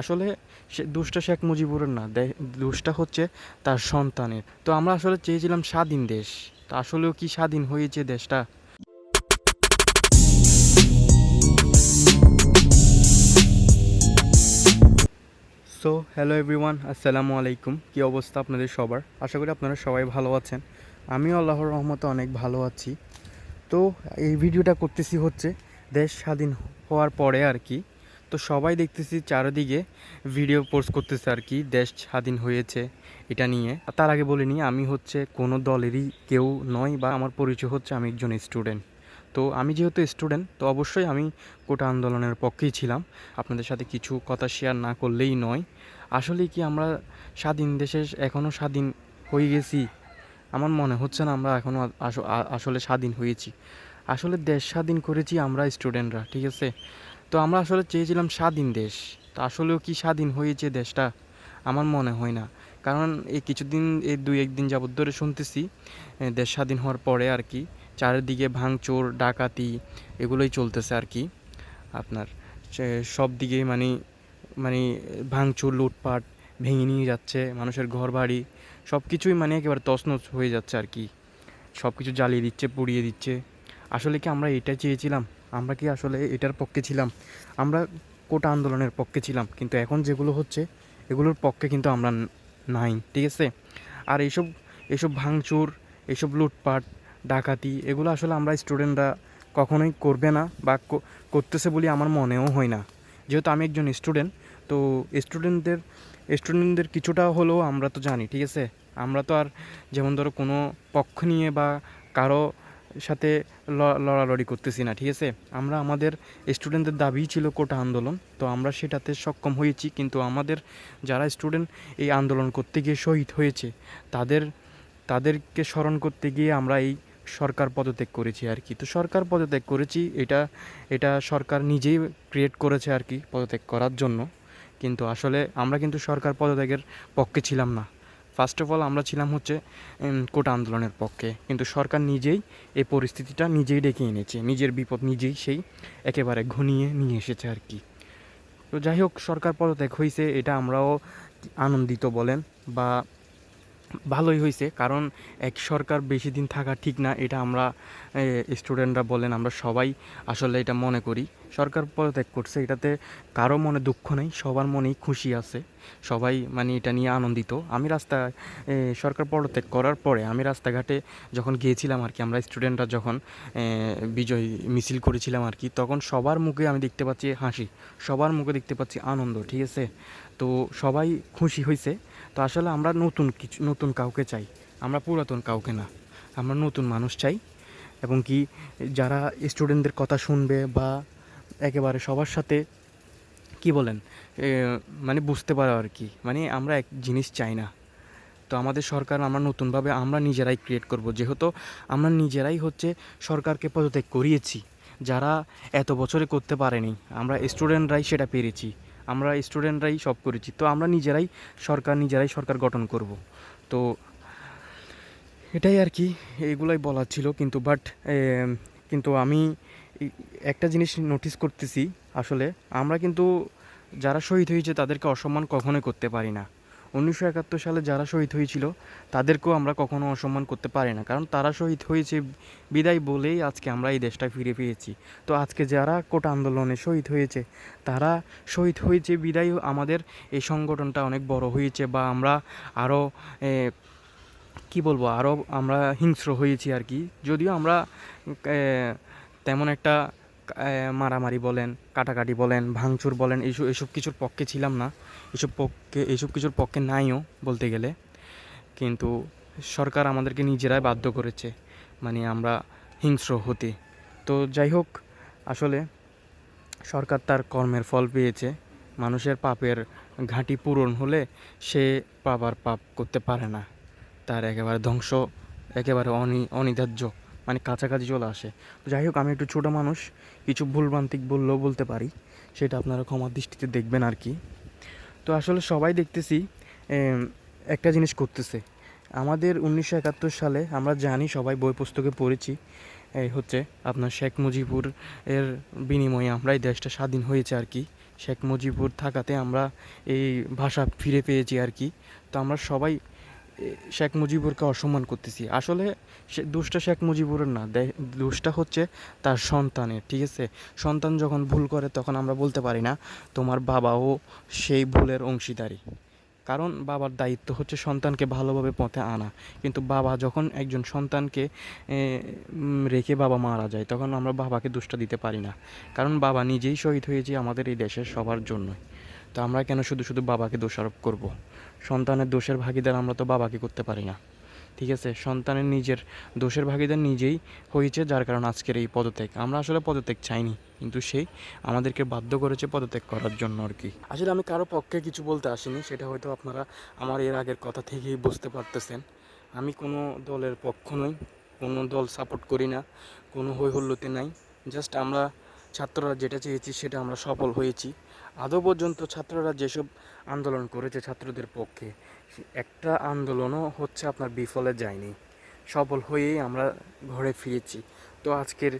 আসলে সে দুষ্টা শেখ মুজিবুরের না দুষ্টা হচ্ছে তার সন্তানের। তো আমরা আসলে চেয়েছিলাম স্বাধীন দেশ। তো আসলেও কি স্বাধীন হয়েছে দেশটা? সো হ্যালো এভরিওয়ান আসসালামু আলাইকুম। কী অবস্থা আপনাদের সবার? আশা করি আপনারা সবাই ভালো আছেন। আমি আল্লাহর রহমতে অনেক ভালো আছি। তো এই ভিডিওটা করতেছি হচ্ছে দেশ স্বাধীন হওয়ার পরে আর কি। তো সবাই দেখতেছি চারিদিকে ভিডিও পোস্ট করতেছে আর কি, দেশ স্বাধীন হয়েছে এটা নিয়ে। তার আগে বলিনি আমি হচ্ছে কোনো দলেরই কেউ নয় বা আমার পরিচয় হচ্ছে আমি একজন স্টুডেন্ট তো আমি যেহেতু স্টুডেন্ট তো অবশ্যই আমি কোটা আন্দোলনের পক্ষেই ছিলাম। আপনাদের সাথে কিছু কথা শেয়ার না করলেই নয়। আসলে কি আমরা স্বাধীন দেশে এখনও স্বাধীন হয়ে গেছি? আমার মনে হচ্ছে না আমরা এখনও আসলে স্বাধীন হয়েছি। আসলে দেশ স্বাধীন করেছি আমরা স্টুডেন্টরা ঠিক আছে? তো আমরা আসলে চেয়েছিলাম স্বাধীন দেশ। তো আসলেও কি স্বাধীন হয়েছে দেশটা? আমার মনে হয় না। কারণ এই কিছুদিন, এই দুই একদিন যাবত ধরে শুনতেছি দেশ স্বাধীন হওয়ার পরে আর কি চারিদিকে ভাঙচোর, ডাকাতি এগুলোই চলতেছে আর কি আপনার। সব দিকে মানে মানে ভাঙচুর, লুটপাট ভেঙে নিয়ে যাচ্ছে, মানুষের ঘর বাড়ি সব কিছুই মানে একেবারে তছনছ হয়ে যাচ্ছে আর কি। সব কিছু জ্বালিয়ে দিচ্ছে, পুড়িয়ে দিচ্ছে। আসলে কি আমরা এটা চেয়েছিলাম? আমরা কি আসলে এটার পক্ষে ছিলাম? আমরা কোটা আন্দোলনের পক্ষে ছিলাম, কিন্তু এখন যেগুলো হচ্ছে, এগুলোর পক্ষে কিন্তু আমরা নাই, ঠিক আছে? আর এইসব এইসব ভাঙচুর, এইসব লুটপাট, ডাকাতি, এগুলো আসলে আমরা স্টুডেন্টরা কখনোই করবে না বা করতেছে বলে আমার মনেও হয় না। যেহেতু আমি একজন স্টুডেন্ট, তো স্টুডেন্টদের স্টুডেন্টদের কিছুটা হলেও আমরা তো জানি, ঠিক আছে? আমরা তো আর যেমন ধরো কোনো পক্ষ নিয়ে বা কারও সাথে লড়ালড়ি করতেছি না, ঠিক আছে? আমরা আমাদের স্টুডেন্টদের দাবিই ছিল কোটা আন্দোলন, তো আমরা সেটাতে সক্ষম হয়েছি, কিন্তু আমাদের যারা স্টুডেন্ট এই আন্দোলন করতে গিয়ে শহীদ হয়েছে, তাদের, তাদেরকে স্মরণ করতে গিয়ে আমরা এই সরকার পদত্যাগ করেছি আর কি। তো সরকার পদত্যাগ করেছি, এটা এটা সরকার নিজেই ক্রিয়েট করেছে আর কি, পদত্যাগ করার জন্য। কিন্তু আসলে আমরা কিন্তু সরকার পদত্যাগের পক্ষে ছিলাম না। ফার্স্ট অফ অল আমরা ছিলাম হচ্ছে কোটা আন্দোলনের পক্ষে। কিন্তু সরকার নিজেই এই পরিস্থিতিটা নিজেই ডেকে এনেছে। নিজের বিপদ নিজেই সেই একেবারে ঘনিয়ে নিয়ে এসেছে আর কি। তো যাই হোক, সরকার পদত্যাগ হয়েছে এটা আমরাও আনন্দিত বলেন বা ভালোই হয়েছে, কারণ এক সরকার বেশি দিন থাকা ঠিক না, এটা আমরা স্টুডেন্টরা বলেন, আমরা সবাই আসলে এটা মনে করি। সরকার পদত্যাগ করছে, এটাতে কারও মনে দুঃখ নেই, সবার মনেই খুশি আছে, সবাই মানে এটা নিয়ে আনন্দিত। আমি রাস্তা সরকার পদত্যাগ করার পরে আমি রাস্তাঘাটে যখন গিয়েছিলাম আর কি, আমরা স্টুডেন্টরা যখন বিজয় মিছিল করেছিলাম আর কি, তখন সবার মুখে আমি দেখতে পাচ্ছি হাসি, সবার মুখে দেখতে পাচ্ছি আনন্দ, ঠিক আছে? তো সবাই খুশি হয়েছে তো আসলে আমরা নতুন কিছু, নতুন কাউকে চাই। আমরা পুরাতন কাউকে না। আমরা নতুন মানুষ চাই এবং কি যারা স্টুডেন্টদের কথা শুনবে বা একেবারে সবার সাথে, কি বলেন মানে বুঝতে পারো আর কি। মানে আমরা এক জিনিস চাই না। তো আমাদের সরকার আমরা নতুনভাবে আমরা নিজেরাই ক্রিয়েট করব। যেহেতু আমরা নিজেরাই হচ্ছে সরকারকে পদত্যাগ করিয়েছি। যারা এত বছরে করতে পারেনি, আমরা স্টুডেন্টরাই সেটা পেরেছি। আমরা স্টুডেন্টরাই সব করেছি। তো আমরা নিজেরাই সরকার নিজেরাই সরকার গঠন করব। তো এটাই আর কি, এগুলাই বলার ছিল। কিন্তু বাট কিন্তু আমি একটা জিনিস নোটিস করতেছি আসলে, আমরা কিন্তু যারা শহীদ হয়েছে তাদেরকে অসম্মান কখনোই করতে পারি না। উনিশশো একাত্তর সালে যারা শহীদ হয়েছিল, তাদেরকেও আমরা কখনো অসম্মান করতে পারি না। কারণ তারা শহীদ হয়েছে বিদায় বলেই আজকে আমরা এই দেশটা ফিরে পেয়েছি। তো আজকে যারা কোটা আন্দোলনে শহীদ হয়েছে, তারা শহীদ হয়েছে বিদায় আমাদের এই সংগঠনটা অনেক বড় হয়েছে বা আমরা আরও কি বলব আরও আমরা হিংস্র হয়েছি আর কি। যদিও আমরা তেমন একটা মারামারি বলেন, কাটাকাটি বলেন, ভাঙচুর বলেন, এইসব এইসব কিছুর পক্ষে ছিলাম না। এইসব পক্ষে, এইসব কিছুর পক্ষে নাইও বলতে গেলে। কিন্তু সরকার আমাদেরকে নিজেরাই বাধ্য করেছে মানে আমরা হিংস্র হতে। তো যাই হোক, আসলে সরকার তার কর্মের ফল পেয়েছে। মানুষের পাপের ঘাঁটি পূরণ হলে সে পাবার পাপ করতে পারে না। তার একেবারে ধ্বংস, একেবারে অনি, অনিধার্য। মানে কাছাকাছি চলে আসে। তো যাই হোক, আমি একটু ছোটো মানুষ, কিছু ভুলভ্রান্তিক বললেও বলতে পারি, সেটা আপনারা ক্ষমার দৃষ্টিতে দেখবেন আর কি। তো আসলে সবাই দেখতেছি একটা জিনিস করতেছে আমাদের উনিশশো একাত্তর সালে আমরা জানি, সবাই বই পুস্তকে পড়েছি এই হচ্ছে আপনার শেখ মুজিবুর এর বিনিময়ে আমরা এই দেশটা স্বাধীন হয়েছে আর কি। শেখ মুজিবুর থাকাতে আমরা এই ভাষা ফিরে পেয়েছি আর কি। তো আমরা সবাই শেখ মুজিবুরকে অসম্মান করতেছি। আসলে সে দোষটা শেখ মুজিবুরের না। দোষটা হচ্ছে তার সন্তানের, ঠিক আছে? সন্তান যখন ভুল করে তখন আমরা বলতে পারি না, তোমার বাবাও সেই ভুলের অংশীদারি কারণ বাবার দায়িত্ব হচ্ছে সন্তানকে ভালোভাবে পথে আনা। কিন্তু বাবা যখন একজন সন্তানকে রেখে বাবা মারা যায়, তখন আমরা বাবাকে দুষ্টা দিতে পারি না। কারণ বাবা নিজেই শহীদ হয়েছে আমাদের এই দেশের সবার জন্যই। তো আমরা কেন শুধু শুধু বাবাকে দোষারোপ করব? সন্তানের দোষের ভাগিদার আমরা তো বাবাকে করতে পারি না। ঠিক আছে, সন্তানের নিজের দোষের ভাগিদার নিজেই হয়েছে, যার কারণ আজকের এই পদত্যাগ। আমরা আসলে পদত্যাগ চাইনি, কিন্তু সেই আমাদেরকে বাধ্য করেছে পদত্যাগ করার জন্য আর কি। আসলে আমি কারও পক্ষে কিছু বলতে আসিনি, সেটা হয়তো আপনারা আমার এর আগের কথা থেকেই বুঝতে পারতেছেন। আমি কোনো দলের পক্ষ নই, কোনো দল সাপোর্ট করি না, কোনো হই হল্লতে নাই। জাস্ট আমরা ছাত্ররা যেটা চেয়েছি সেটা আমরা সফল হয়েছি। আদৌ পর্যন্ত ছাত্ররা যেসব আন্দোলন করেছে ছাত্রদের পক্ষে একটা আন্দোলনও হচ্ছে আপনার বিফলে যায়নি। সফল হয়েই আমরা ঘরে ফিরেছি। তো আজকের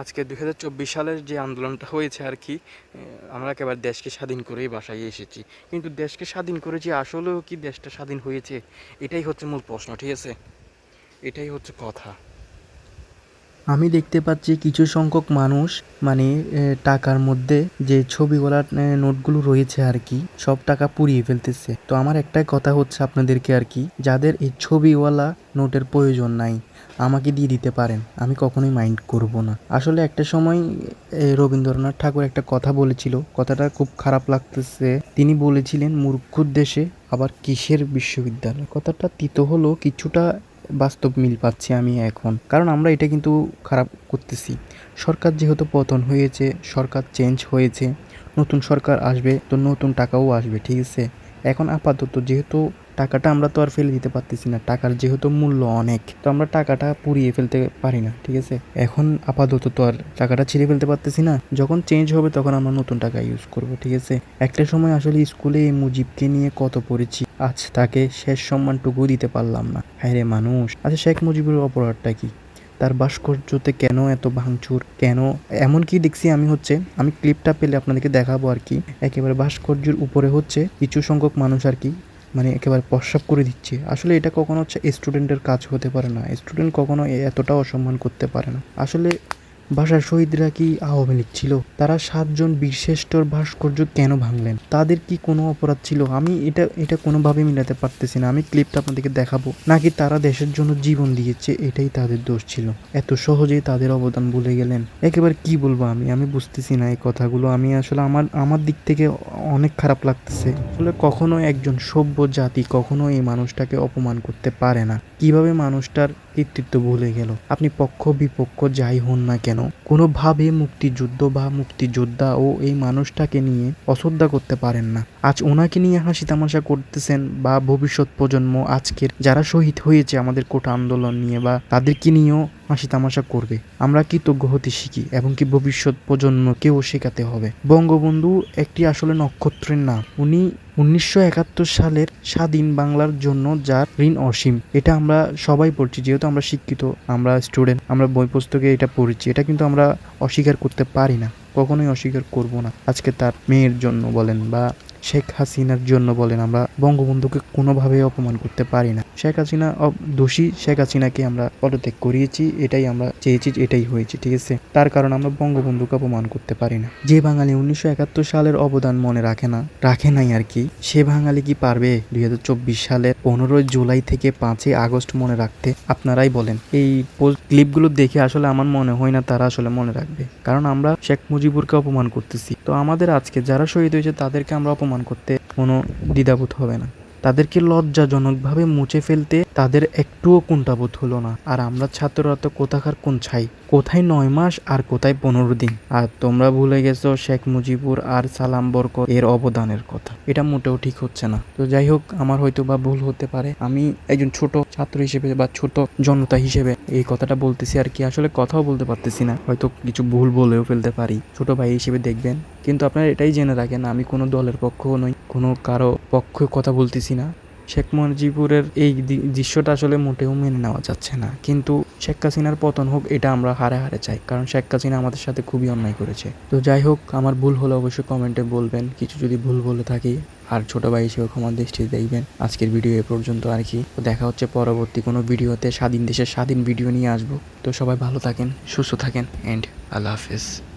আজকে দুই হাজার চব্বিশ সালের যে আন্দোলনটা হয়েছে আর কি আমরা একেবারে দেশকে স্বাধীন করেই বাসায় এসেছি। কিন্তু দেশকে স্বাধীন করেছি আসলেও কি দেশটা স্বাধীন হয়েছে, এটাই হচ্ছে মূল প্রশ্ন, ঠিক আছে? এটাই হচ্ছে কথা। আমি দেখতে পাচ্ছি কিছু সংখ্যক মানুষ মানে টাকার মধ্যে যে ছবিওয়ালা এ, নোটগুলো রয়েছে আর কি সব টাকা পুড়িয়ে ফেলতেছে। তো আমার একটাই কথা হচ্ছে আপনাদেরকে আর কি যাদের এই ছবিওয়ালা নোটের প্রয়োজন নাই আমাকে দিয়ে দিতে পারেন আমি কখনোই মাইন্ড করব না। আসলে একটা সময় রবীন্দ্রনাথ ঠাকুর একটা কথা বলেছিল কথাটা খুব খারাপ লাগতেছে। তিনি বলেছিলেন মূর্খুর দেশে আবার কিসের বিশ্ববিদ্যালয়? কথাটা তিত হলো কিছুটা বাস্তব মিল পাচ্ছি আমি এখন। কারণ আমরা এটা কিন্তু খারাপ করতেছি। সরকার যেহেতু পতন হয়েছে, সরকার চেঞ্জ হয়েছে, নতুন সরকার আসবে, তো নতুন টাকাও আসবে, ঠিক আছে? এখন আপাতত যেহেতু টাকাটা আমরা তো আর ফেলে দিতে পারতেছি না, টাকার যেহেতু মূল্য অনেক, তো আমরা টাকাটা পুড়িয়ে ফেলতে পারি না, ঠিক আছে? এখন আপাতত তো আর টাকাটা ছিঁড়ে ফেলতে পারতেছি না, যখন চেঞ্জ হবে তখন আমরা নতুন টাকা ইউজ করব, ঠিক আছে? একটা সময় আসলে স্কুলে এই মুজিবকে নিয়ে কত পড়েছি, আজ তাকে শেষ সম্মানটুকু দিতে পারলাম না হ্যাঁ রে মানুষ। আচ্ছা শেখ মুজিবের অপরাধটা কি? তার ভাস্কর্যতে কেন এত ভাঙচুর? কেন? এমন কি দেখছি আমি হচ্ছে, আমি ক্লিপটা পেলে আপনাদেরকে দেখাবো আর কি, একেবারে ভাস্কর্যের উপরে হচ্ছে কিছু সংখ্যক মানুষ আর কি মানে একেবারে প্রস্রাব করে দিচ্ছে। আসলে এটা কখনো হচ্ছে স্টুডেন্টের কাজ হতে পারে না। স্টুডেন্ট কখনো এতটাও এতটা অসম্মান করতে পারে না। আসলে ভাষার শহীদরা কি আওয়ামী লীগ ছিল? তারা সাতজন বীরশ্রেষ্ঠর ভাস্কর্য কেন ভাঙলেন? তাদের কি কোনো অপরাধ ছিল? আমি এটা এটা কোনোভাবে মিলাতে পারতেছি না। আমি ক্লিপটা আপনাদেরকে দেখাবো। নাকি তারা দেশের জন্য জীবন দিয়েছে? এটাই তাদের দোষ ছিল। এত সহজেই তাদের অবদান ভুলে গেলেন? একেবারে কি বলব আমি? আমি বুঝতেছি না এই কথাগুলো। আমি আসলে আমার আমার দিক থেকে অনেক খারাপ লাগতেছে। আসলে কখনো একজন সভ্য জাতি কখনো এই মানুষটাকে অপমান করতে পারে না। কীভাবে মানুষটার কৃতিত্ব ভুলে গেল। আপনি পক্ষ বিপক্ষ যাই হন না কেন, কোনোভাবে মুক্তিযুদ্ধ বা মুক্তিযোদ্ধা ও এই মানুষটাকে নিয়ে অশ্রদ্ধা করতে পারেন না। আজ ওনাকে নিয়ে হাসি তামাশা করতেছেন বা ভবিষ্যৎ প্রজন্ম আজকের যারা শহীদ হয়েছে আমাদের কোটা আন্দোলন নিয়ে বা তাদেরকে নিয়েও হাসি তামাশা করবে। আমরা কৃতজ্ঞ হতে শিখি এবং কি ভবিষ্যৎ প্রজন্মকেও শেখাতে হবে। বঙ্গবন্ধু একটি আসলে নক্ষত্রের নাম। উনি উনিশশো একাত্তর সালের স্বাধীন বাংলার জন্য যার ঋণ অসীম। এটা আমরা সবাই পড়ছি, যেহেতু আমরা শিক্ষিত, আমরা স্টুডেন্ট আমরা বই পুস্তকে এটা পড়েছি। এটা কিন্তু আমরা অস্বীকার করতে পারি না, কখনোই অস্বীকার করব না। আজকে তার মেয়ের জন্য বলেন বা শেখ হাসিনার জন্য বলেন, আমরা বঙ্গবন্ধুকে কোনোভাবে অপমান করতে পারি না। শেখ হাসিনা দোষী শেখ হাসিনাকে আমরা পদত্যাগ করিয়েছি, এটাই আমরা চেয়েছি এটাই হয়েছে, ঠিক আছে? তার কারণ আমরা বঙ্গবন্ধুকে অপমান করতে পারি না। যে বাঙালি উনিশশো একাত্তর সালের অবদান মনে রাখে না, রাখে নাই আর কি। সে বাঙালি কি পারবে? দুই হাজার চব্বিশ সালের পনেরোই জুলাই থেকে পাঁচই আগস্ট মনে রাখতে আপনারাই বলেন। এই ক্লিপগুলো দেখে আসলে আমার মনে হয় না তারা আসলে মনে রাখবে। কারণ আমরা শেখ মুজিবুরকে অপমান করতেছি। তো আমাদের আজকে যারা শহীদ হয়েছে তাদেরকে আমরা অপমান করতে কোনো দ্বিধাবোধ হবে না। তাদেরকে লজ্জাজনকভাবে মুছে ফেলতে তাদের একটুও কুণ্ঠাবোধ হলো না। আর আমরা ছাত্ররা তো কোথাকার কোন ছাই? কোথায় নয় মাস আর কোথায় পনেরো দিন? আর তোমরা ভুলে গেছো শেখ মুজিবুর আর সালাম বরকত এর অবদানের কথা। এটা মোটেও ঠিক হচ্ছে না। তো যাই হোক, আমার হয়তো বা ভুল হতে পারে। আমি একজন ছোট ছাত্র হিসেবে বা ছোট জনতা হিসেবে এই কথাটা বলতেছি আর কি। আসলে কথাও বলতে পারতেছি না। হয়তো কিছু ভুল বলেও ফেলতে পারি। ছোট ভাই হিসেবে দেখবেন। কিন্তু আপনারা এটাই জেনে রাখেন, আমি কোনো দলের পক্ষও নই, কোনো কারও পক্ষে কথা বলতেছি না। শেখ মুজিবুরের এই দৃশ্যটা আসলে মোটেও মেনে নেওয়া যাচ্ছে না। কিন্তু শেখ হাসিনার পতন হোক, এটা আমরা হারে হারে চাই। কারণ শেখ হাসিনা আমাদের সাথে খুবই অন্যায় করেছে। তো যাই হোক, আমার ভুল হলে অবশ্যই কমেন্টে বলবেন। কিছু যদি ভুল বলে থাকি, আর ছোট ভাই হিসেবে ক্ষমা দৃষ্টি দেখবেন আজকের ভিডিও এ পর্যন্ত আর কি। দেখা হচ্ছে পরবর্তী কোনো ভিডিওতে। স্বাধীন দেশের স্বাধীন ভিডিও নিয়ে আসব। তো সবাই ভালো থাকেন, সুস্থ থাকেন অ্যান্ড আল্লাহ হাফেজ।